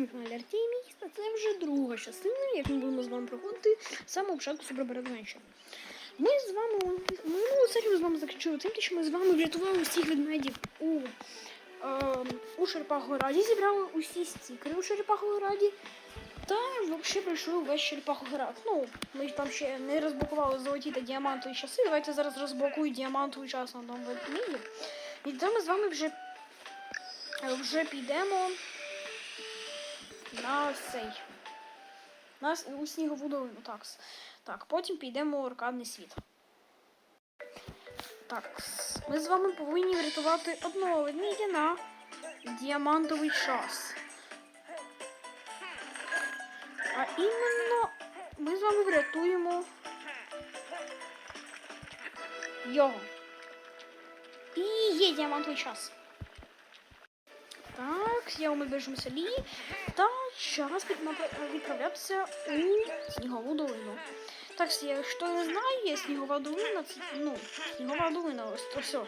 на каналі Артемій, це вже друга частина, як ми будемо з вами проходити з самого початку. Ми з вами у минулу серію з вами закінчили тим, що ми з вами врятували усіх ведмедів у, е, у Черепахограді, зібрали усі стікери у Черепахограді та взагалі пройшли увесь Черепахоград. Ну, ми там ще не розблокували золоті та діамантові часи. Давайте зараз розблокую діамантовий час на тому ведмеді. І тоді ми з вами вже, вже підемо на цей. На у снігову долину. Так. Так, потім підемо у аркадний світ. Так, ми з вами повинні врятувати одного ведмедя на діамантовий час. А іменно ми з вами врятуємо його. І є діамантовий час. Так, я у медвежому селі. Та напра- відправлятися у снігову долину. Так, якщо не знає, є снігова долина, це ну, снігова долина, ось то все.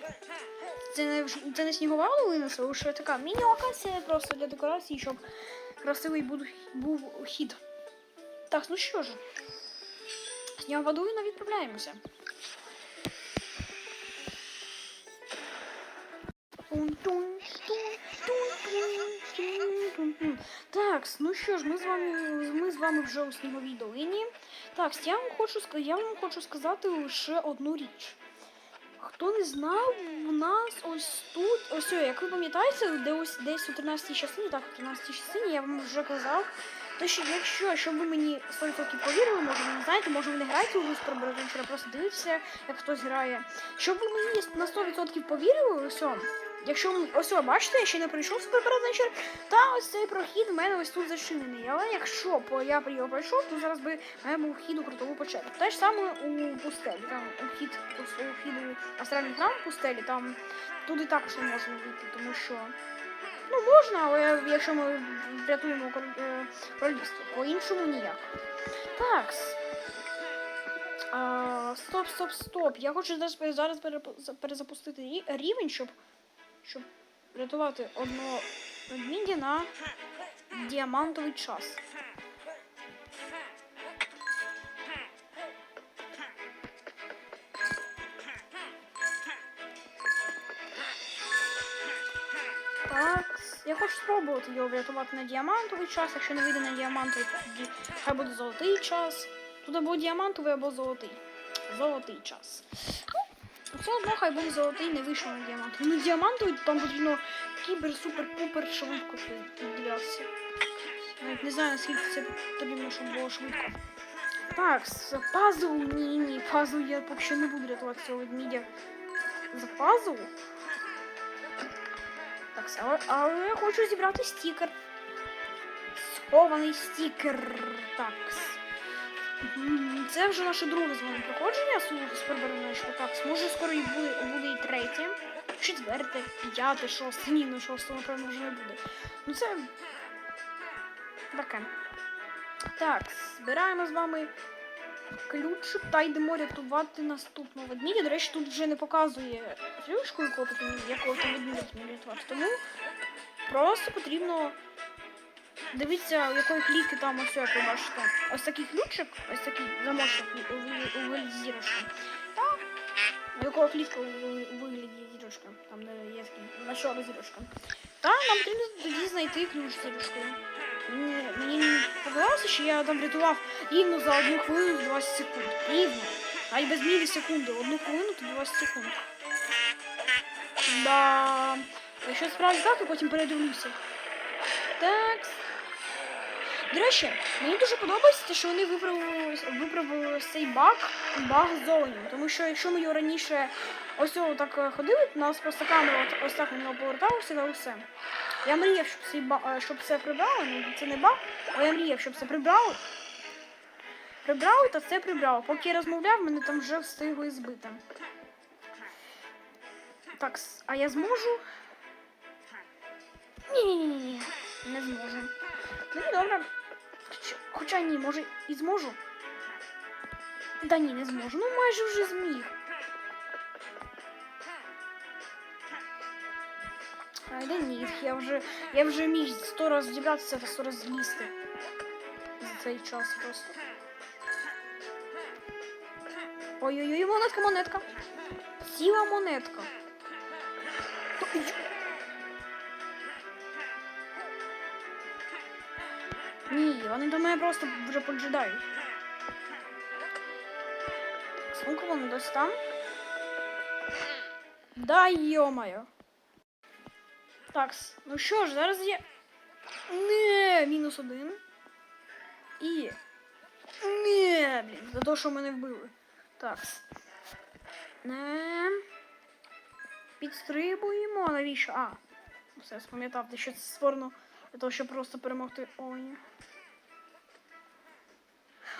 Це не, це не снігова долина, це лише така міні-локація просто для декорації, щоб красивий був, був хід. Так, ну що ж, снігова долина відправляємося. Так, ну що ж, ми з вами ми з вами вже у сніговій долині. Так, я вам хочу я вам хочу сказати лише одну річ. Хто не знав, у нас ось тут, ось, як ви пам'ятаєте, де ось десь у 13-й частині, так, у 13 частині я вам вже казав, то що якщо, щоб ви мені 100% повірили, може ви не знаєте, може ви не граєте у гру Супербороденчера, просто дивитеся, як хтось грає. Щоб ви мені на 100% повірили, ось, якщо ось, бачите, я ще не прийшов Супербороденчер, та ось цей прохід в мене ось тут зачинений. Але якщо б я його пройшов, то зараз би мене був хід у крутову печеру. Те ж саме у пустелі. Там у хід у хід у астральний храм пустелі, там туди також не можна вийти, тому що. Ну, можна, але якщо ми врятуємо е, королівство, по-іншому ніяк. Так. А, стоп, стоп, стоп. Я хочу зараз, перезапустити рівень, щоб, щоб врятувати одного ведмідя на діамантовий час. Так, я хочу спробувати його врятувати на діамантовий час. Якщо не вийде на діамантовий, тоді хай буде золотий час. Тут або діамантовий, або золотий. Золотий час. Ну, все одно хай буде золотий, не вийшов на діамантовий. Ну, діамантовий там потрібно кібер-супер-пупер швидко піддивлятися. Навіть не знаю, наскільки це потрібно, щоб було швидко. Так, пазл. Ні, ні, пазл я поки що не буду рятувати цього ведмідя. За пазл? Так, але, я хочу зібрати стікер. Схований стікер. Так. Це вже наше друге з вами проходження з Супербороночку. Так, може скоро і буде, буде і третє, четверте, п'яте, шосте. Ні, ну шосте, напевно, вже не буде. Ну це таке. Так, збираємо з вами ключик та йдемо рятувати наступного ведмідя. До речі, тут вже не показує флюшку, якого потрібно, якого там ведмідя рятувати. Тому просто потрібно дивитися, якої клітки там ось, як ви бачите. Ось такий ключик, ось такий замочок у, вигляді зірочки. Та якого клітка у, вигляді зірочка, там де є такий зірочка. Та нам потрібно тоді знайти ключ з зірочкою. Мені, показалося, що я там врятував рівно за одну хвилину 20 секунд. Рівно. А й без мілісекунди. Одну хвилину то 20 секунд. Да. Якщо справді так, то потім передивлюся. Так. До речі, мені дуже подобається, що вони виправили, виправили цей баг, баг з золенням. Тому що якщо ми його раніше ось так е, ходили, у нас просто камера ось так на нього поверталася та усе. Я мріяв, щоб, цей ба... е, щоб це прибрали, ну це не баг, але я мріяв, щоб це прибрали. Прибрали та це прибрали. Поки я розмовляв, мене там вже встигли збити. Так, а я зможу? Ні-ні-ні, не зможу. Ну добре. Хоча ні, може і зможу. Та ні, не зможу. Ну майже вже зміг. А Ой, да ні, я вже, я вже міг сто раз зібратися та сто раз з'їсти. За цей час просто. Ой-ой-ой, монетка, монетка. Ціла монетка. Ой, Ні, вони до мене просто вже поджидають. Сколько вони десь там? Да йомаю. Так, ну що ж, зараз я. Не, мінус один. І. Не, блін, за те, що мене вбили. Так. Не. Підстрибуємо. Навіщо? А. Все, спам'ятав, що це створено для того, щоб просто перемогти. Ой, ні.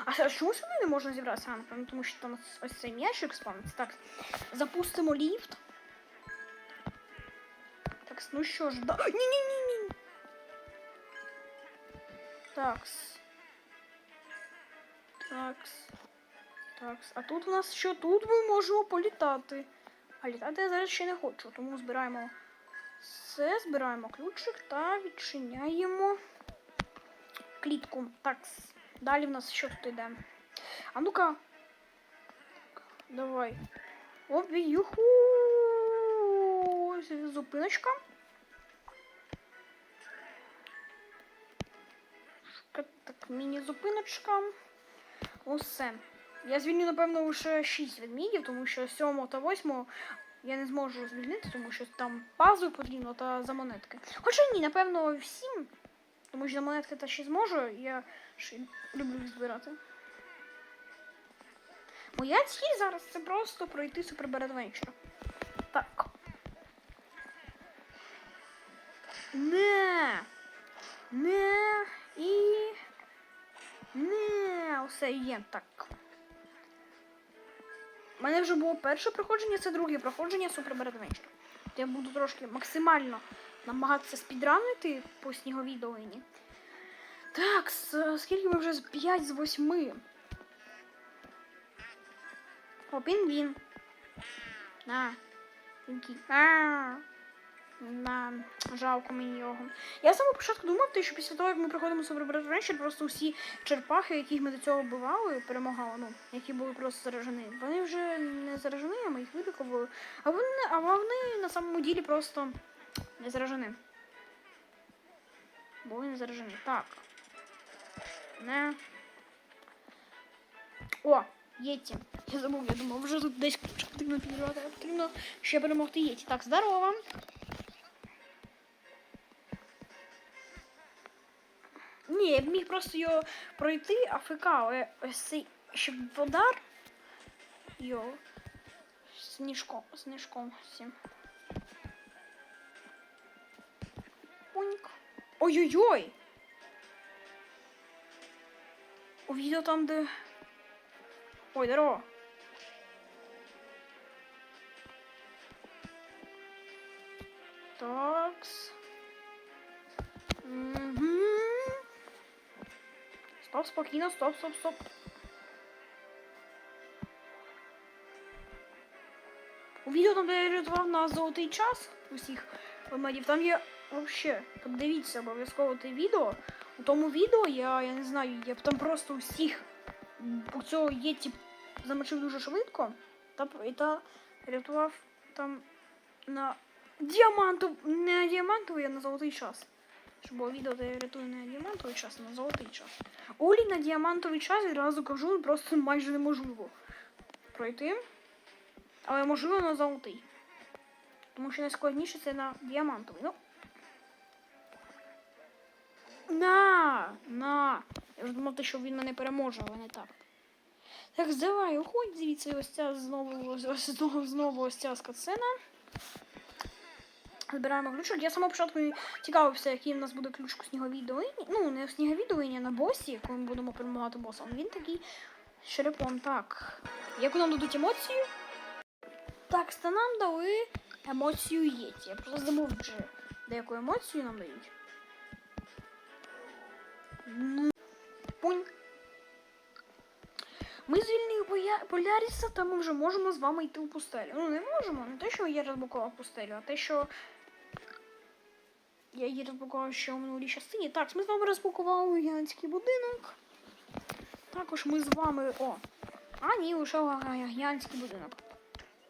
А чому сюди не можна зібратися? А, напевно, тому що там ось цей м'ячик спавниться. Так, запустимо ліфт. Так, ну що ж, да. Ні-ні-ні-ні. Такс. Такс. Такс. А тут у нас що? Тут ми можемо політати. А літати я зараз ще не хочу, тому збираємо все, збираємо ключик та відчиняємо клітку. Такс. Далі в нас що тут йде? А ну-ка. Давай. Юху. Ось Зупиночка. Так, міні-зупиночка. Усе. Я звільню, напевно, лише 6 ведмідів, тому що 7 та 8 я не зможу звільнити, тому що там пазу потрібно та за монетки. Хоча ні, напевно, всім. Тому що за монетки та ще зможу, я ще люблю їх збирати. Моя ціль зараз це просто пройти Super. Так. Не. Не. І. Не. Усе є. Так. У мене вже було перше проходження, це друге проходження Super Bad Я буду трошки максимально намагатися спідранити по сніговій долині. Так, скільки ми вже з 5 з 8. О, пінгвін. На. Пінкі. А. На. Жалко мені його. Я з початку думав, що після того, як ми проходимо Super Breath Adventure, просто усі черпахи, яких ми до цього вбивали, перемагали, ну, які були просто заражені. Вони вже не заражені, а ми їх вилікували. А вони, а вони на самому ділі просто не заражені. Були не заражені. Так. Не. О, Єті. Я забув, я думав, вже тут десь потрібно підірвати, потрібно ще перемогти Єті. Так, здорово. Ні, я б міг просто його пройти, АФК, але ось цей щоб водар. Йо. Сніжком, сніжком всім. Пуньк. Ой-ой-ой! У там, де. Ой, здорово. Такс. Угу. Стоп, спокійно, стоп, стоп, стоп. У відео там, де я рятував на золотий час усіх медів, там є вообще, подивіться обов'язково те відео. У тому відео я, я не знаю, я там просто усіх у цього єті замочив дуже швидко та, та рятував там на діаманту, не на діамантовий, а на золотий час. Щоб було відео, де я рятую на діамантовий час, на золотий час. Олі на діамантовий час відразу кажу, просто майже неможливо пройти. Але можливо на золотий. Тому що найскладніше це на діамантовий. Ну. На! На! Я вже думав, що він мене переможе, але не так. Так, давай, уходь звідси ось ця знову ось знову, знову ось ця скацена. Збираємо ключик. Я самого початку цікавився, який в нас буде ключик у сніговій долині. Ну, не в сніговій долині, а на босі, коли ми будемо перемагати боса. Він такий черепом. Так. Яку нам дадуть емоцію? Так, та нам дали емоцію Єті. Я просто забув вже, деяку емоцію нам дають. Ну, Пунь. Ми звільнили Поляріса, та ми вже можемо з вами йти у пустелю. Ну, не можемо, не те, що я розблокував пустелю, а те, що. Я її розпакував ще у минулій частині. Так, ми з вами розпакували гігантський будинок. Також ми з вами. О! А, ні, лише гігантський будинок.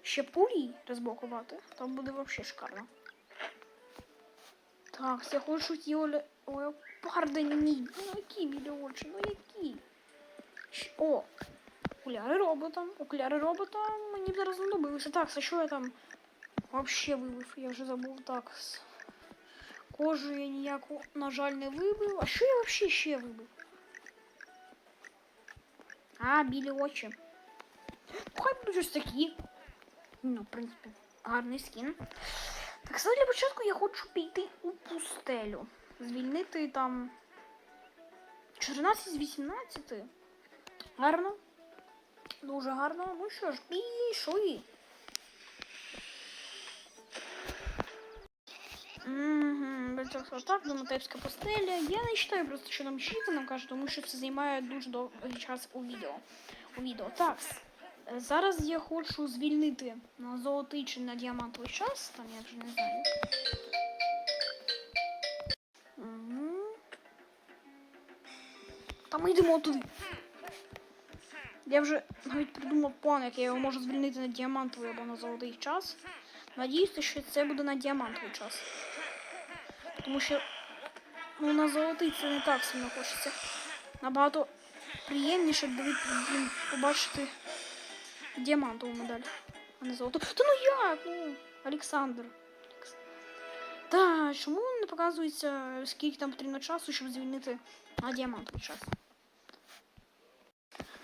Ще пулі розблокувати. Там буде взагалі шикарно. Так, я хочу ті оле... леопарди ні. Ну які білі очі, ну які. О! Окуляри робота. Окуляри робота мені зараз знадобилися. Так, а що я там вообще вибив? Я вже забув так. Кожу я ніяку, на жаль, не вибив. А що я вообще ще вибив? А, білі очі. Ну, хай будуть ось такі. Ну, в принципі, гарний скін. Так, все для початку я хочу піти у пустелю. Звільнити там 14 з 18. Гарно. Дуже гарно. Ну що ж, пішли. Угу, так, домотепська постеля. Я не читаю просто, що нам ще нам каже, тому що це займає дуже довгий час у відео. У відео. Так, е, зараз я хочу звільнити на золотий чи на діамантовий час, там я вже не знаю. Та ми йдемо туди. Я вже навіть придумав план, як я його можу звільнити на діамантовий або на золотий час. Надіюся, що це буде на діамантовий час. Тому що ну, на золотий це не так сильно хочеться. Набагато приємніше блін, побачити діамантову медаль, а не золоту. Та ну як? Ну, Олександр. Та чому не показується, скільки там потрібно часу, щоб звільнити на діамантовий час?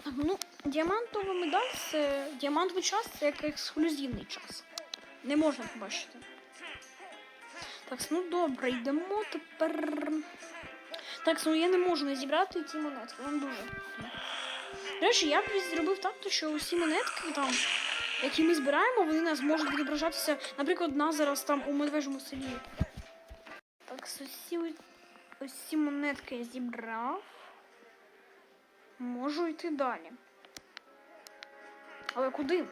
Ну, діамантова медаль це діамантовий час це як ексклюзивний час. Не можна побачити. Так, ну добре, йдемо тепер. Так, ну я не можу не зібрати ці монетки, вам дуже. До я б зробив так, що усі монетки там, які ми збираємо, вони нас можуть відображатися, наприклад, на зараз там у медвежому селі. Так, ось ці монетки я зібрав. Можу йти далі. Але куди? У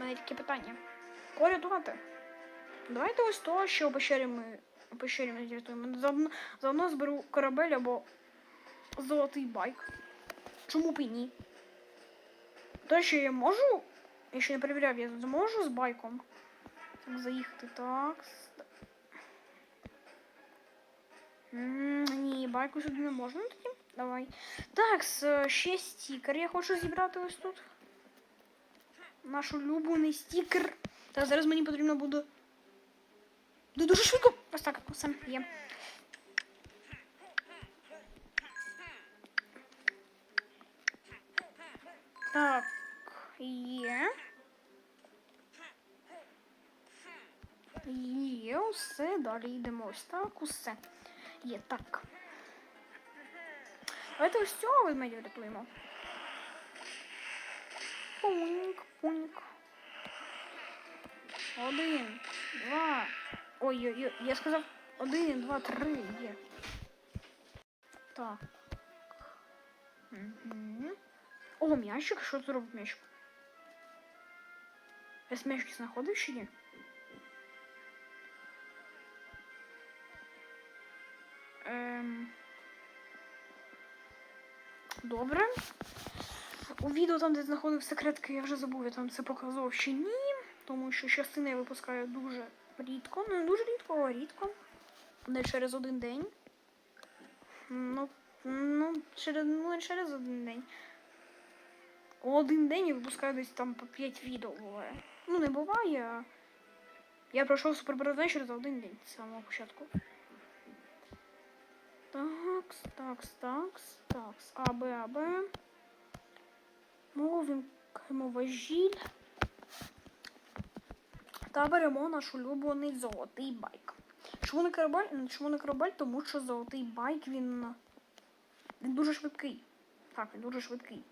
мене таке питання. Кого? Давайте ось того, що пещері ми рятуємо. Заодно, заодно зберу корабель або золотий байк. Чому б і ні? То, що я можу, я ще не перевіряв, я зможу з байком. Так, заїхати. Так. Ні, байку сюди не можна тоді. Давай. Так, ще стікер я хочу зібрати ось тут. Наш улюблений стікер. Так, зараз мені потрібно буде. Буде дуже швидко. Ось так, все є. Так, є. Є, усе, далі йдемо ось так, усе. Є так. Давайте ось цього ведмедя врятуємо. Пуньк, пуньк. Один, два. Ой-ой-ой, я сказав один, два, три є. Так. Угу. О, м'ячик, що це робить м'ячик? Я м'ячки знаходив чи ні? Ем... Добре. У відео там, де знаходив секретки, я вже забув, я там це показував чи ні. Тому що частини я випускаю дуже рідко. Ну, не дуже рідко, рідко. Не через один день. Ну, ну, через, ну, не через один день. Один день я випускаю десь там по 5 відео буває. Ну, не буває, я пройшов супербородвечір за один день з самого початку. Такс, такс, такс, такс. А, Б, А, Б. Мовимо важіль. Та беремо наш улюблений золотий байк. Чому не корабель? Чому не корабель? Тому що золотий байк він, він дуже швидкий. Так, він дуже швидкий.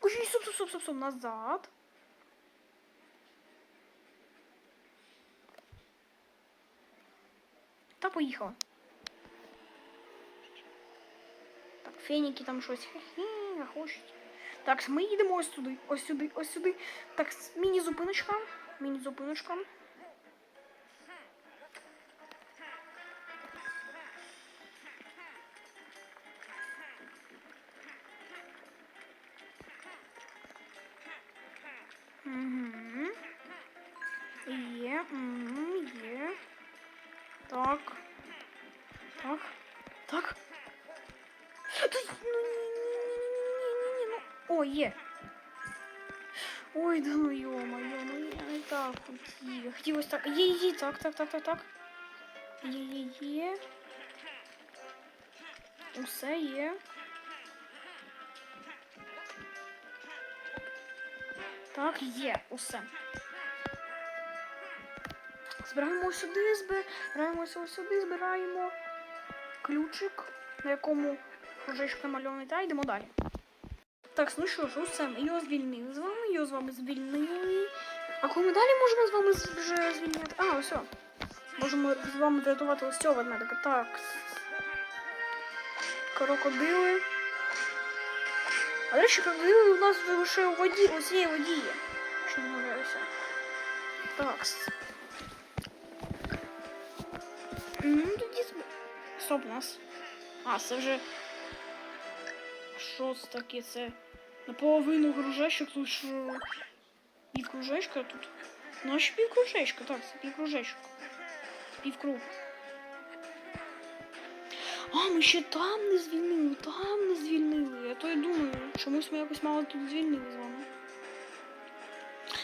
Ой, стоп, стоп, стоп, стоп, стоп, назад. Та поїхала. Так, феніки там щось хе-хе, хочуть. Так, ми їдемо ось сюди, ось сюди, ось сюди. Так, міні-зупиночка. Міні-зупиночка. Ну ё-моё, ну я так хотів. Хотілося так. Є, є, так, так, так, так, так. Є, є, є. Усе є. Так, є, усе. Збираємо сюди, збираємося ось сюди, збираємо ключик, на якому кружечок намальований, та йдемо далі. Так, ну що ж, усе, його звільнили з вами, його з вами звільнили. А коли ми далі можемо з вами з- вже звільняти? А, ось. о. Можемо з вами врятувати ось цього ведмедика. Так. Крокодили. А до речі, крокодили у нас лише у воді, у цієї воді є. Що не помиляюся. Так. Ну, тоді... з- Стоп, у нас. А, це вже... Що це таке? Це наполовину кружечок, тут що... І кружечка тут. Ну, аж півкружечка, так, це півкружечок. Півкруг. А, ми ще там не звільнили, там не звільнили. Я то й думаю, чомусь ми якось мало тут звільнили з вами.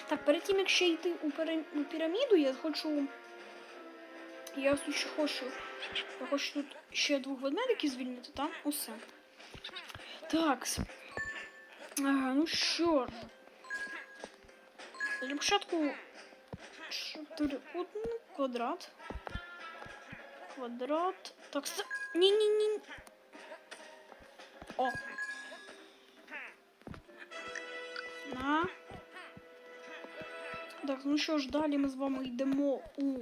Так, перед тим, як ще йти у, піра- у піраміду, я хочу. Я ще хочу. Я хочу тут ще двох ведмедиків звільнити, там усе. Так. Ага, ну що ж. Для початку чотирикутник, квадрат. Квадрат. Так, с... Ні-ні-ні. О. На. Так, ну що ж, далі ми з вами йдемо у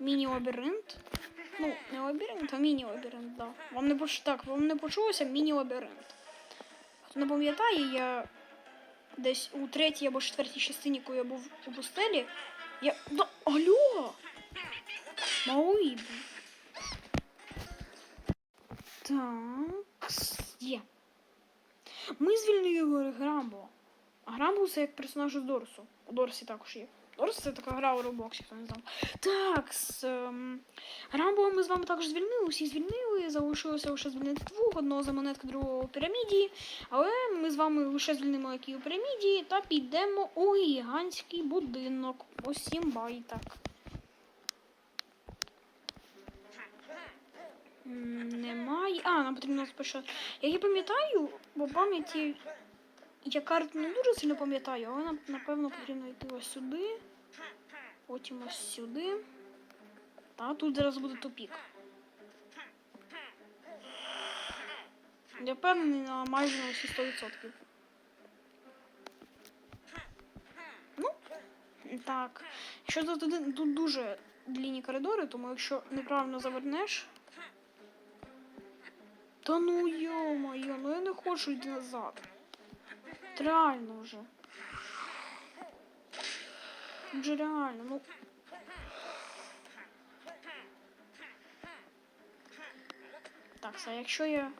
міні-лабіринт. Ну, не лабіринт, а міні-лабіринт, да. Вам не поч... Так, вам не почулося міні-лабіринт. Хто не пам'ятає, я десь у третій або четвертій частині, коли я був у пустелі, я. Да, алло! Малий. Так. Є. Ми звільнили Грамбо. А Грамбо це як персонаж з Дорсу. У Дорсі також є. Дорс це така гра у Роблоксі, хто не знав. Так, з ем, Грамбо ми з вами також звільнили, усі звільнили, залишилося лише звільнити двох, одного за монетки, другого у піраміді. Але ми з вами лише звільнимо які у піраміді та підемо у гігантський будинок. Усім бай так. Немає. А, нам потрібно спочатку. Я пам'ятаю, бо пам'яті я карту не дуже сильно пам'ятаю, але нам, напевно потрібно йти ось сюди. Потім ось сюди. Та тут зараз буде тупік. Я впевнений на майже на всі 100%. Ну, так. Що тут, тут дуже длінні коридори, тому якщо неправильно завернеш. Та ну йо-моє, ну я не хочу йти назад. Реально вже. Вже реально, ну. Так, а якщо я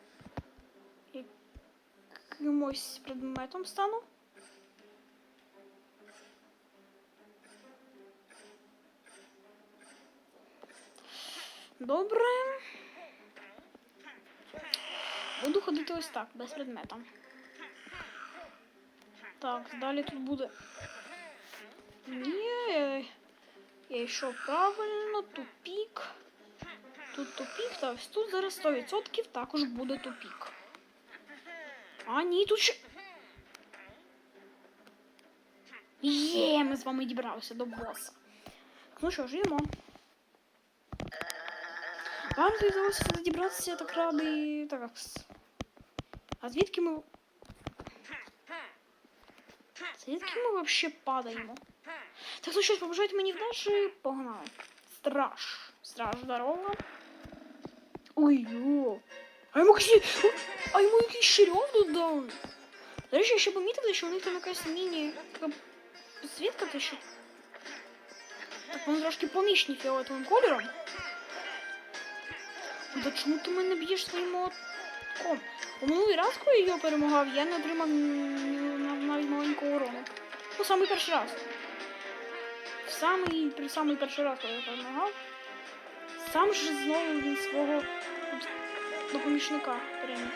якимось предметом стану? Добре. Буду ходити ось так, без предмета. Так, далі тут буде. Ні, я, йшов правильно, тупік. Тут тупік, та ось тут зараз 100% також буде тупік. А, ні, тут ще. Є, ми з вами дібралися до боса. Ну що ж, йдемо. Вам вдалося дібратися так радий. Так. А звідки ми. Звідки ми вообще падаємо? Так, ну що мені вдачі, погнали. Страж. Страж, здорово. Ой, йо. А йому якийсь... А йому якийсь ширьов додали. До речі, я ще помітив, що у них там якась міні... така підсвітка, те що... Так, вона трошки помічні фіолетовим кольором. Да чому ти мене б'єш своїм молотком? У минулий раз, коли я його перемагав, я не отримав маленького урону. Ну, самий перший раз. в самий, при самий перший раз, коли я перемагав, сам же знову він свого от, ну, помічника прийняв.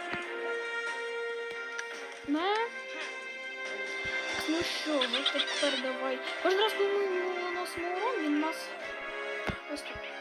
Не. Ну що, ну тепер давай. Кожен раз, коли ми наносимо урон, він нас. Ось тут.